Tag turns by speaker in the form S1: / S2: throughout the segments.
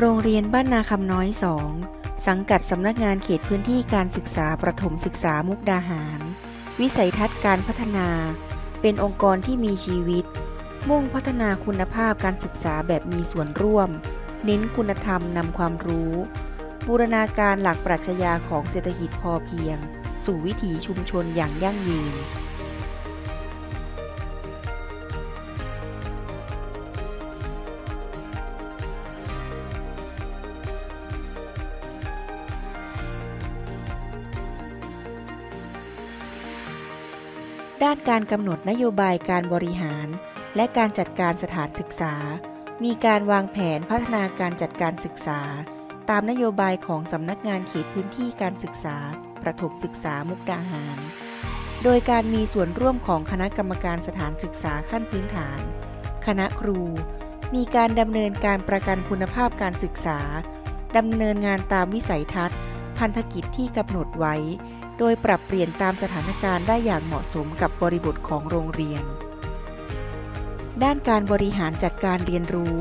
S1: โรงเรียนบ้านนาคำน้อยสองสังกัดสำนักงานเขตพื้นที่การศึกษาประถมศึกษามุกดาหาร วิสัยทัศน์การพัฒนา เป็นองค์กรที่มีชีวิต มุ่งพัฒนาคุณภาพการศึกษาแบบมีส่วนร่วม เน้นคุณธรรมนำความรู้ บูรณาการหลักปรัชญาของเศรษฐกิจพอเพียง สู่วิถีชุมชนอย่างยั่งยืน ด้านการกำหนดนโยบายการบริหาร และการจัดการสถานศึกษา มีการวางแผนพัฒนาการจัดการศึกษา ตามนโยบายของสำนักงานเขตพื้นที่การศึกษา ประถมศึกษามุกดาหาร โดยการมีส่วนร่วมของคณะกรรมการสถานศึกษาขั้นพื้นฐาน คณะครู มีการดำเนินการประกันคุณภาพการศึกษาดำเนินงานตามวิสัยทัศน์ พันธกิจที่กำหนดไว้ โดยปรับเปลี่ยนตามสถานการณ์ได้อย่างเหมาะสมกับบริบทของโรงเรียน ด้านการบริหารจัดการเรียนรู้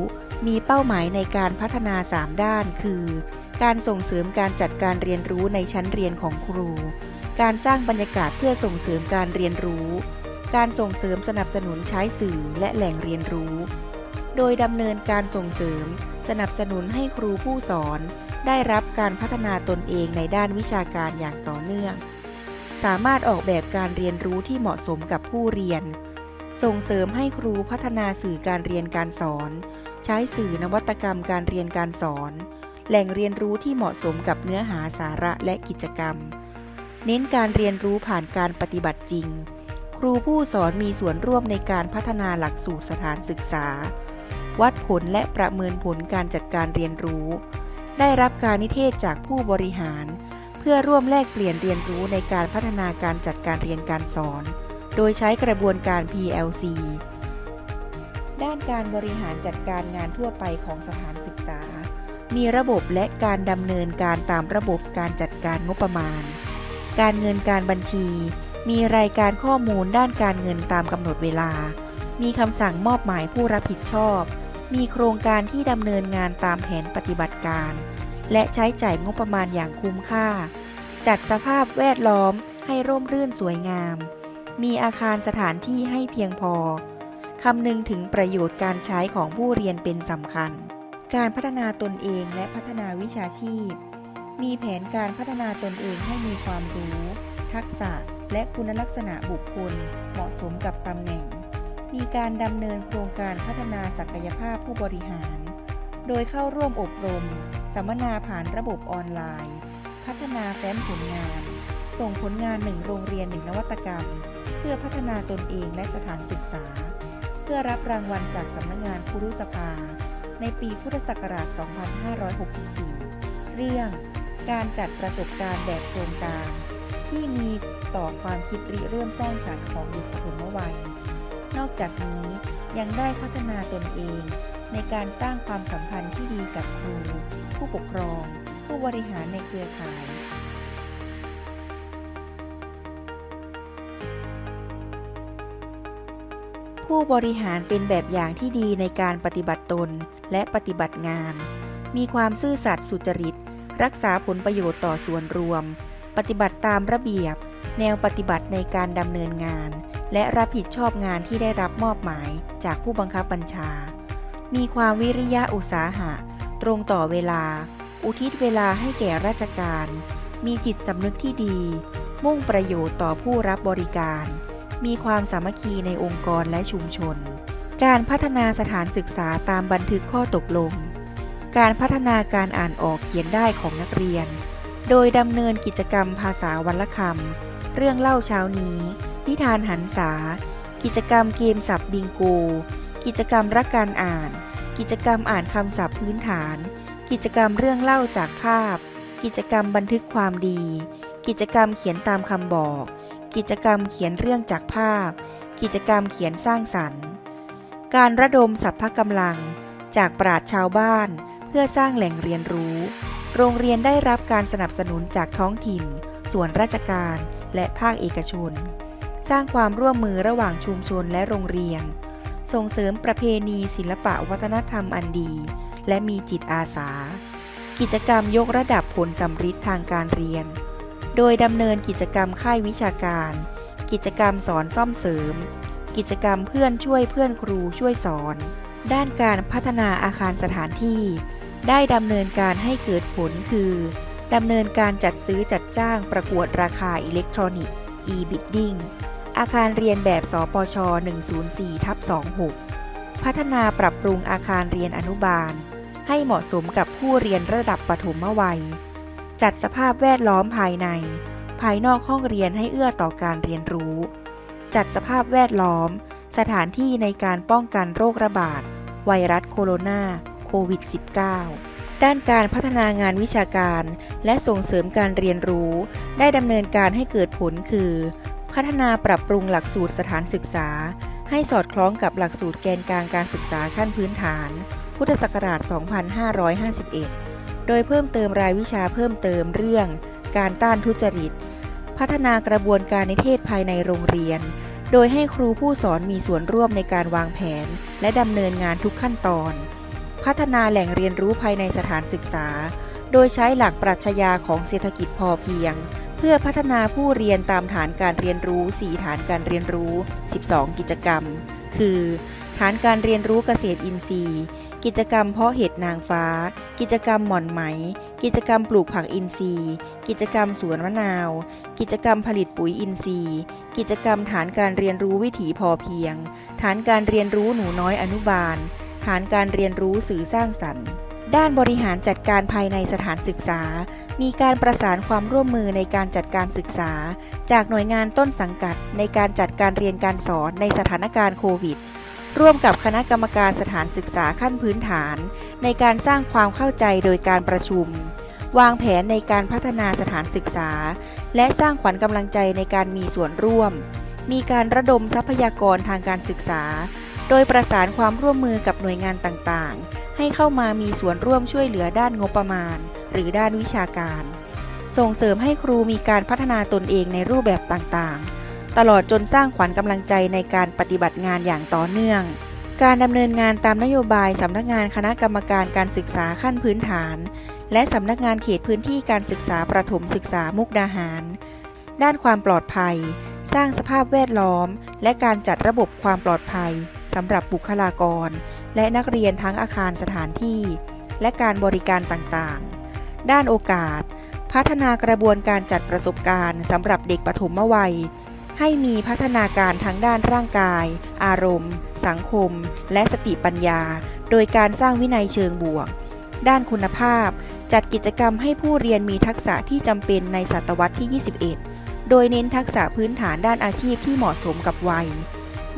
S1: มีเป้าหมายในการพัฒนา 3 ด้าน คือ การส่งเสริมการจัดการเรียนรู้ในชั้นเรียนของครู การสร้างบรรยากาศเพื่อส่งเสริมการเรียนรู้ การส่งเสริมสนับสนุนใช้สื่อและแหล่งเรียนรู้ โดยดำเนินการส่งเสริม สนับสนุนให้ครูผู้สอน ได้รับการพัฒนาตนเองในด้านวิชาการอย่างต่อเนื่อง สามารถออกแบบการเรียนรู้ที่เหมาะสมกับผู้เรียน ส่งเสริมให้ครูพัฒนาสื่อการเรียนการสอน ใช้สื่อนวัตกรรมการเรียนการสอน แหล่งเรียนรู้ที่เหมาะสมกับเนื้อหาสาระและกิจกรรม เน้นการเรียนรู้ผ่านการปฏิบัติจริง ครูผู้สอนมีส่วนร่วมในการพัฒนาหลักสูตรสถานศึกษา วัดผลและประเมินผลการจัดการเรียนรู้ ได้รับการนิเทศจากผู้บริหาร เพื่อร่วมแลกเปลี่ยนเรียนรู้ในการพัฒนาการจัดการเรียนการสอน โดยใช้กระบวนการ PLC ด้านการบริหารจัดการงานทั่วไปของสถานศึกษา มีระบบและการดำเนินการตามระบบการจัดการงบประมาณ การเงินการบัญชี มีรายการข้อมูลด้านการเงินตามกำหนดเวลา มีคำสั่งมอบหมายผู้รับผิดชอบ มีโครงการที่ดำเนินงานตามแผนปฏิบัติการ และใช้จ่ายงบประมาณอย่างคุ้มค่า จัดสภาพแวดล้อมให้ร่มรื่นสวยงาม มีอาคารสถานที่ให้เพียงพอ คำนึงถึงประโยชน์การใช้ของผู้เรียนเป็นสำคัญ การพัฒนาตนเองและพัฒนาวิชาชีพ มีแผนการพัฒนาตนเองให้มีความรู้ ทักษะ และคุณลักษณะบุคคล เหมาะสมกับตำแหน่ง มีการดำเนินโครงการพัฒนาศักยภาพผู้บริหาร โดยเข้าร่วมอบรม สัมมนาผ่านระบบออนไลน์ พัฒนาแฟ้มผลงาน ส่งผลงานหนึ่งโรงเรียนหนึ่งนวัตกรรม เพื่อพัฒนาตนเองและสถานศึกษา เพื่อรับรางวัลจากสำนักงานครุสภา ในปีพุทธศักราช 2564 เรื่องการจัดประสบการณ์แบบโครงการ ที่มีต่อความคิดริเริ่มสร้างสรรค์ของเด็กปฐมวัย นอกจากนี้ยังได้พัฒนาตนเอง ในการสร้างความสัมพันธ์ที่ดีกับครู ผู้ปกครอง ผู้บริหารในเครือข่าย ผู้บริหารเป็นแบบอย่างที่ดีในการปฏิบัติตนและปฏิบัติงาน มีความซื่อสัตย์สุจริต รักษาผลประโยชน์ต่อส่วนรวม ปฏิบัติตามระเบียบ แนวปฏิบัติในการดำเนินงาน และรับผิดชอบงานที่ได้รับมอบหมายจากผู้บังคับบัญชา มีความวิริยะอุตสาหะ ตรงต่อเวลา อุทิศเวลาให้แก่ราชการ มีจิตสำนึกที่ดี มุ่งประโยชน์ต่อผู้รับบริการ มีความสามัคคีในองค์กรและชุมชน การพัฒนาสถานศึกษาตามบันทึกข้อตกลง การพัฒนาการอ่านออกเขียนได้ของนักเรียน โดยดำเนินกิจกรรมภาษาวันละคำเรื่องเล่าเช้านี้ นิทานหันษา กิจกรรมเกมศัพท์บิงโก กิจกรรมรักการอ่าน กิจกรรมอ่านคำศัพท์พื้นฐาน กิจกรรมเรื่องเล่าจากภาพ กิจกรรมบันทึกความดี กิจกรรมเขียนตามคำบอก กิจกรรมเขียนเรื่องจากภาพ กิจกรรมเขียนสร้างสรรค์ การระดมสรรพกำลัง จากปราชญ์ชาวบ้าน เพื่อสร้างแหล่งเรียนรู้ โรงเรียนได้รับการสนับสนุนจากท้องถิ่น ส่วนราชการและภาคเอกชน สร้างความร่วมมือระหว่างชุมชนและโรงเรียน ส่งเสริมประเพณีศิลปะวัฒนธรรมอันดี และมีจิตอาสา กิจกรรมยกระดับผลสำฤทธิ์ทางการเรียน โดยดำเนินกิจกรรมค่ายวิชาการ กิจกรรมสอนซ่อมเสริม กิจกรรมเพื่อนช่วยเพื่อนครูช่วยสอน ด้านการพัฒนาอาคารสถานที่ ได้ดำเนินการให้เกิดผลคือดำเนินการจัดซื้อจัดจ้างประกวดราคาอิเล็กทรอนิกส์ e-bidding อาคารเรียนแบบสปช 104ทับ26 พัฒนาปรับปรุงอาคารเรียนอนุบาล ให้เหมาะสมกับผู้เรียนระดับปฐมวัย จัดสภาพแวดล้อมภายใน ภายนอกห้องเรียนให้เอื้อต่อการเรียนรู้ จัดสภาพแวดล้อม สถานที่ในการป้องกันโรคระบาด ไวรัสโคโรนาโควิด -19 ด้านการพัฒนางานวิชาการ และส่งเสริมการเรียนรู้ ได้ดำเนินการให้เกิดผลคือ พัฒนาปรับปรุงหลักสูตรสถานศึกษา ให้สอดคล้องกับหลักสูตรแกนกลางการศึกษาขั้นพื้นฐาน พุทธศักราช 2551 โดยเพิ่มเติมรายวิชาเพิ่มเติมเรื่อง การต้านทุจริต พัฒนากระบวนการนิเทศภายในโรงเรียน โดยให้ครูผู้สอนมีส่วนร่วมในการวางแผน และดำเนินงานทุกขั้นตอน พัฒนาแหล่งเรียนรู้ภายในสถานศึกษา โดยใช้หลักปรัชญาของเศรษฐกิจพอเพียง พื่อพัฒนาผู้เรียนตามฐานการเรียนรู้ 4 ฐานการเรียนรู้ 12 กิจกรรม คือ ฐานการเรียนรู้เกษตรอินทรีย์ กิจกรรมเพาะเห็ดนางฟ้า กิจกรรมหม่อนไหม กิจกรรมปลูกผักอินทรีย์ กิจกรรมสวนมะนาว กิจกรรมผลิตปุ๋ยอินทรีย์ กิจกรรมฐานการเรียนรู้วิถีพอเพียง ฐานการเรียนรู้หนูน้อยอนุบาล ฐานการเรียนรู้สื่อสร้างสรรค์ ด้านบริหารจัดการภายในสถานศึกษา มีการประสานความร่วมมือในการจัดการศึกษา จากหน่วยงานต้นสังกัด ในการจัดการเรียนการสอนในสถานการณ์โควิด ร่วมกับคณะกรรมการสถานศึกษาขั้นพื้นฐาน ในการสร้างความเข้าใจโดยการประชุม วางแผนในการพัฒนาสถานศึกษา และสร้างขวัญกำลังใจในการมีส่วนร่วม มีการระดมทรัพยากรทางการศึกษา โดยประสานความร่วมมือกับหน่วยงานต่างๆ ให้เข้ามามีส่วนร่วมช่วยเหลือด้านงบประมาณ หรือด้านวิชาการ ส่งเสริมให้ครูมีการพัฒนาตนเองในรูปแบบต่างๆ ตลอดจนสร้างขวัญกำลังใจในการปฏิบัติงานอย่างต่อเนื่อง การดำเนินงานตามนโยบายสำนักงานคณะกรรมการการศึกษาขั้นพื้นฐาน และสำนักงานเขตพื้นที่การศึกษาประถมศึกษามุกดาหาร ด้านความปลอดภัย สร้างสภาพแวดล้อม และการจัดระบบความปลอดภัยสำหรับบุคลากร และนักเรียนทั้งอาคารสถานที่ และการบริการต่างๆ ด้านโอกาส พัฒนากระบวนการจัดประสบการณ์สำหรับเด็กปฐมวัย ให้มีพัฒนาการทั้งด้านร่างกาย อารมณ์ สังคม และสติปัญญา โดยการสร้างวินัยเชิงบวก ด้านคุณภาพ จัดกิจกรรมให้ผู้เรียนมีทักษะที่จำเป็นในศตวรรษที่ 21 โดยเน้นทักษะพื้นฐานด้านอาชีพที่เหมาะสมกับวัย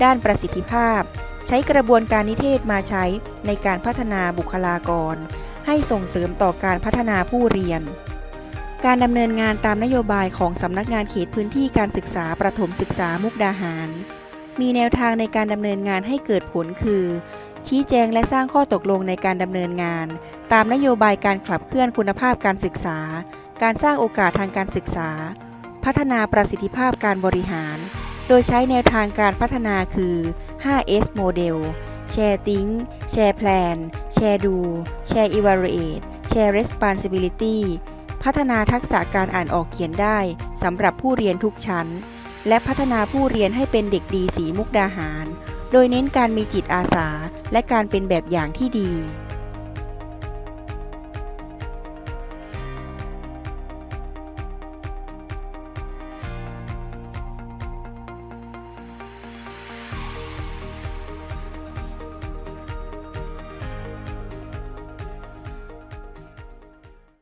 S1: ด้านประสิทธิภาพ ใช้กระบวนการนิเทศมาใช้ในการพัฒนาบุคลากร ให้ส่งเสริมต่อการพัฒนาผู้เรียน การดำเนินงานตามนโยบายของสำนักงานเขตพื้นที่การศึกษาประถมศึกษามุกดาหาร มีแนวทางในการดำเนินงานให้เกิดผลคือ ชี้แจงและสร้างข้อตกลงในการดำเนินงาน ตามนโยบายการขับเคลื่อนคุณภาพการศึกษา การสร้างโอกาสทางการศึกษา พัฒนาประสิทธิภาพการบริหาร โดยใช้แนวทางการพัฒนาคือ 5S โมเดล Share Think Share Plan Share Do Share Evaluate Share Responsibility พัฒนาทักษะการอ่านออกเขียนได้สำหรับผู้เรียนทุกชั้น และพัฒนาผู้เรียนให้เป็นเด็กดีสีมุกดาหาร โดยเน้นการมีจิตอาสา และการเป็นแบบอย่างที่ดี